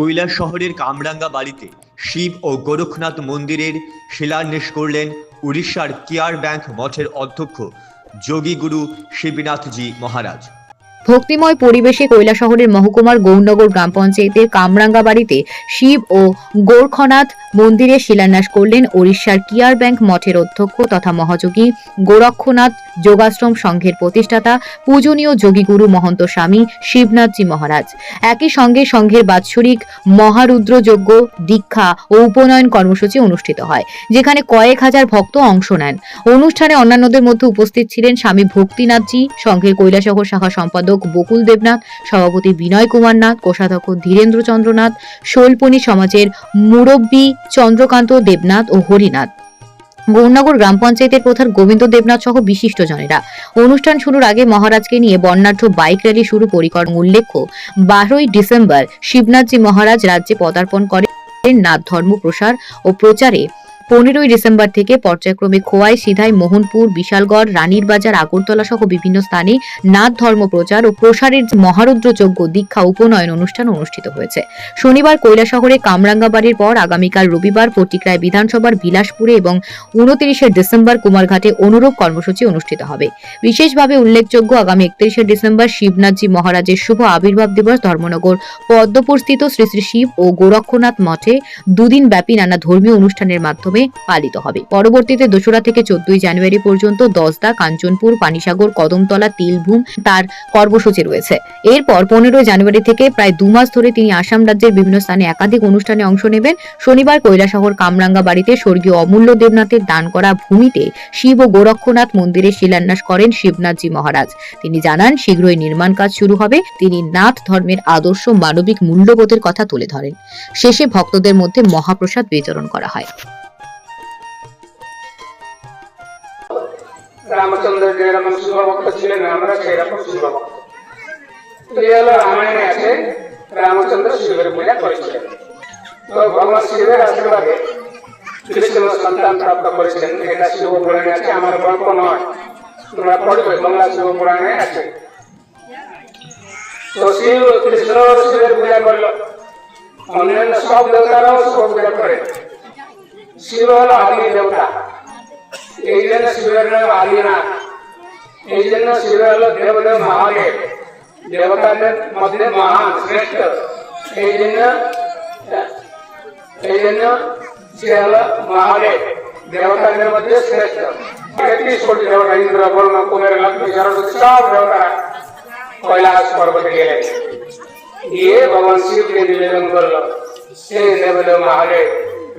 কৈলাস শহরের কামরাঙ্গা বাড়িতে শিব ও গোরখনাথ মন্দিরের শিলান্যাস করলেন উড়িষ্যার কেয়ার ব্যাংক মঠের অধ্যক্ষ যোগীগুরু শিবনাথজি মহারাজ। ভক্তিময় পরিবেশে কৈলাসহরের মহকুমার গৌরনগর গ্রাম পঞ্চায়েতের কামরাঙ্গা বাড়িতে শিব ও গোরখনাথ মন্দিরে শিলান্যাস করলেন ওড়িশার কিয়ার ব্যাংক মঠের অধ্যক্ষ তথা মহাযোগী গোরক্ষনাথ যোগাশ্রম সংঘের প্রতিষ্ঠাতা পূজনীয় যোগীগুরু মহন্ত স্বামী শিবনাথজি মহারাজ। একই সঙ্গে সংঘের বাৎসরিক মহারুদ্রযজ্ঞ, দীক্ষা ও উপনয়ন কর্মসূচি অনুষ্ঠিত হয়, যেখানে কয়েক হাজার ভক্ত অংশ নেন। অনুষ্ঠানে অন্যান্যদের মধ্যে উপস্থিত ছিলেন স্বামী ভক্তিনাথজি, সংঘের কৈলাসহর শাখা সম্পাদক বকুল দেবনাথ, সভাপতি বিনয় কুমার নাথ, কোষাধ্যক্ষ ধীরেন্দ্র চন্দ্রনাথ শৈলপনি সমাজের মুরব্বী চন্দ্রকান্ত দেবনাথ ও হরিনাথ। গৌরনগর গ্রাম পঞ্চায়েতের প্রধান গোবিন্দ দেবনাথ সহ বিশিষ্ট জনেরা অনুষ্ঠান শুরুর আগে মহারাজকে নিয়ে বর্ণাঢ্য বাইক র্যালি শুরু পরিকর উল্লেখ্য বারোই ডিসেম্বর শিবনাথজি মহারাজ রাজ্যে পদার্পণ করেন নাথ ধর্ম প্রসার ও প্রচারে পনেরোই ডিসেম্বর থেকে পর্যায়ক্রমে খোয়াই, সিধাই, মোহনপুর, বিশালগড়, রানীর বাজার, আগরতলা সহ বিভিন্ন স্থানে নাথ ধর্ম প্রচার ও প্রসারের মহারুদ্রযজ্ঞ, দীক্ষা, উপনয়ন অনুষ্ঠান অনুষ্ঠিত হয়েছে। শনিবার কৈলাসহরে কামরাঙ্গা বাড়ির পর আগামীকাল রবিবার পটিকরায় বিধানসভার বিলাসপুরে এবং উনত্রিশে ডিসেম্বর কুমারঘাটে অনুরূপ কর্মসূচি অনুষ্ঠিত হবে। বিশেষভাবে উল্লেখযোগ্য, আগামী একত্রিশে ডিসেম্বর শিবনাথজি মহারাজের শুভ আবির্ভাব দিবস ধর্মনগর। পদ্মপুরস্থিত শ্রী শ্রী শিব ও গোরক্ষনাথ মঠে দুদিন ব্যাপী নানা ধর্মীয় অনুষ্ঠানের মাধ্যমে পালিত হবে। পরবর্তীতে দোসরা থেকে চোদ্দই জানুয়ারি পর্যন্ত দশদা কাঞ্চনপুর, পানিসাগর, কদমতলা, তিলভূম তার কর্মসূচি রয়েছে। এরপর পনেরোই জানুয়ারি থেকে প্রায় দু মাস ধরে তিনি আসাম রাজ্যের বিভিন্ন স্থানে একাধিক অনুষ্ঠানে অংশ নেবেন। শনিবার কৈলাসহর কামরাঙ্গা বাড়িতে স্বর্গীয় অমূল্য দেবনাথের দান করা ভূমিতে শিব ও গোরক্ষনাথ মন্দিরে শিলান্যাস করেন শিবনাথজি মহারাজ। তিনি জানান, শীঘ্রই নির্মাণ কাজ শুরু হবে। তিনি নাথ ধর্মের আদর্শ মানবিক মূল্যবোধের কথা তুলে ধরেন। শেষে ভক্তদের মধ্যে মহাপ্রসাদ বিতরণ করা হয়। রামচন্দ্র যেরকম শুভভক্ত ছিলেন, আমরা সেরকম শুভভক্ত এই হলো রামায়ণে আছে, রামচন্দ্র শিবের পূজা করেছিলেন। তো ভগবান শিবের আশীর্বাদে কৃষ্ণ সন্তান প্রাপ্ত করেছিলেন। এটা শিব পুরাণে আছে, আমার গল্প নয়। তোমরা পড়বে বাংলা শিব পুরাণে আছে। তো শিব কৃষ্ণ শিবের পূজা করল। অন্যান্য সব দেবতারাও শিব পূজা করে। শিব হলো আদি দেবতা। এই জন্য শিবের আদিনাথ। এই জন্য শিব হলো দেবদেব মহাদেব। দেবতাদের মধ্যে মহান, শ্রেষ্ঠ। এই জন্য এই জন্য সে হলো মহাদেব। দেবতাদের মধ্যে শ্রেষ্ঠ। তেত্রিশ কোটি দেবতা, ইন্দ্র, বর্ণ, কুমের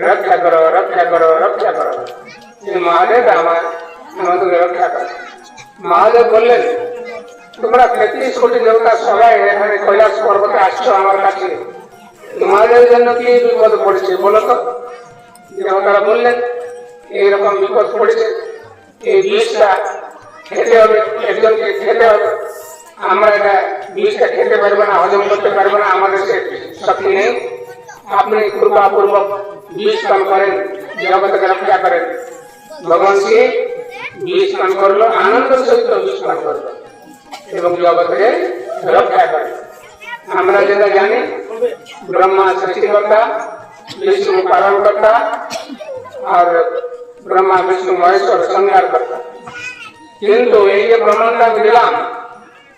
রক্ষা করো রক্ষা করো রক্ষা করো। যে মহাদেব আমার আমাদের রক্ষা করো মহাদেব বললেন তোমরা তেত্রিশ কোটি দেবতা সবাই এখানে কৈলাস পর্বতে আসছো আমার কাছে। তোমাদের জন্য কি বিপদ পড়েছে বলো তো? দেবতারা বললেন, এইরকম বিপদ পড়েছে। এই বিষটা খেতে হবে, একজনকে খেতে হবে। আমরা এটা বিষটা খেতে পারব না, হজম করতে পারব না, আমাদের সে শক্তি নেই। আপনি কৃপা পূর্বক বিষ পান করেন জগৎকে রক্ষা করেন। ভগবান শিব বিষ পান করল, আনন্দ সহিত বিষ পান করল। এবং জগৎকে রক্ষা করে। আমরা যেটা জানি, ব্রহ্মা সৃষ্টিকর্তা বিষ্ণু পালন কর্তা আর ব্রহ্মা, বিষ্ণু মহেশ্বর সংহার কর্তা। কিন্তু এই যে ব্রহ্মাণ্ডটা দিলাম,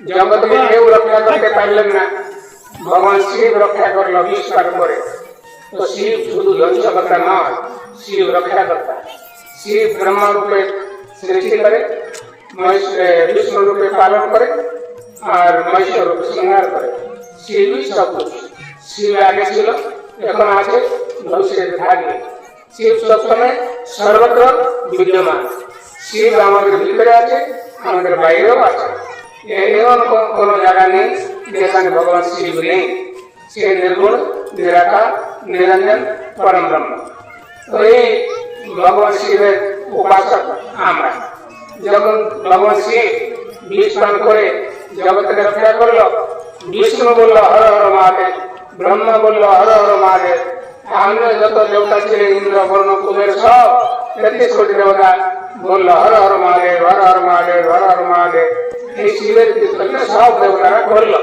জগৎকে কেউ রক্ষা করতে পারলেন না। ভগবান শিব রক্ষা করল পান করে। তো শিব শুধু ধ্বংসকর্তা নয়, শিব রক্ষাকর্তা শিব ব্রহ্মা রূপে সৃষ্টি করে বিষ্ণু রূপে পালন করে আর মহেশ্বর রূপে সংহার করে শিবই সব। শিব আগে ছিল এখন আছে ভবিষ্যতে থাকবে শিব সবসময় সর্বত্র বিদ্যমান শিব আমাদের ভিতরে আছে আমাদের বাইরেও আছে এমন কোনো জায়গা নেই যেখানে ভগবান শিব নেই সে নির্গুণ নিরাকার নিরঞ্জন পরম ব্রহ্ম তো এই ভগবান শিবের উপাসক আমরা। যখন ভগবান শিব বিষ করে জগৎকে রক্ষা করল, বিষ্ণু বলল, হর হর মহাদেব, ব্রহ্মা বলল, হর হর মহাদেব, আমরা যত দেবতা ছিলেন, ইন্দ্র, বর্ণ, কুবের সব তেত্রিশ কোটি দেবতা বলল, হর হর মহাদেব, হর হর মহাদেব, হর হর মহাদেব। এই শিবের কীর্তন সব দেবতারা করল।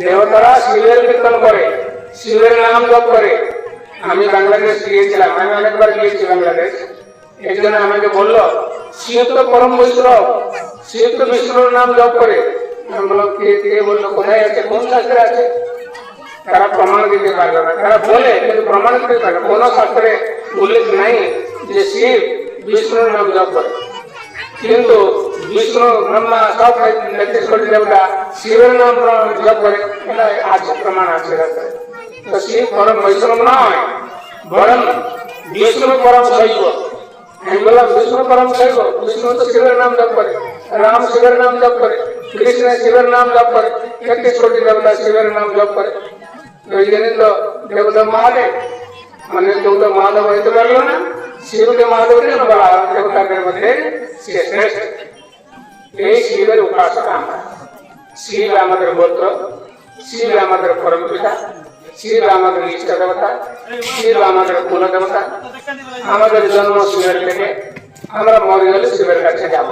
দেবতারা শিবের কীর্তন করে, শিবের নাম জপ করে আমি বাংলাদেশ গিয়েছিলাম, আমি অনেকবার গিয়েছি বাংলাদেশ। এই জন্য আমাকে বলল শিব তো পরম বৈষ্ণব শিব তো বিষ্ণুর নাম জপ করে। কে কে বলল? আছে? কোন শাস্ত্রে আছে? প্রমাণ দিতে পারবে না। তারা বলে, কিন্তু প্রমাণ শাস্ত্রে নাই যে শিব বিষ্ণুর নাম করে। কিন্তু শিবের নাম জপ করে। আছে, প্রমাণ আছে শাস্ত্রে। তো শিব পরম বৈষ্ণব নয় বরং বিষ্ণু পরম শৈব। আমি বললাম বিষ্ণু পরম শৈব বিষ্ণু তো শিবের নাম জপ করে রাম শিবের নাম জপ করে কৃষ্ণ শিবের নাম জপ করে তেত্রিশ কোটি দেবতা শিবের নাম জপ করে। তো এই জন্য তো দেবতা মহাদেব মানে দেবতা মহাদেব হইতে পারল না শিবকে মহাদেব কেন বলা? দেবতাদের মধ্যে সে শ্রেষ্ঠ। এই শিবের উপাসক আমরা। শিব আমাদের গোত্র শিব আমাদের পরম পিতা। ইষ্ট দেবতা শিব আমাদের কুল দেবতা আমাদের জন্ম শিবের থেকে আমরা মরে গেলে শিবের কাছে যাব।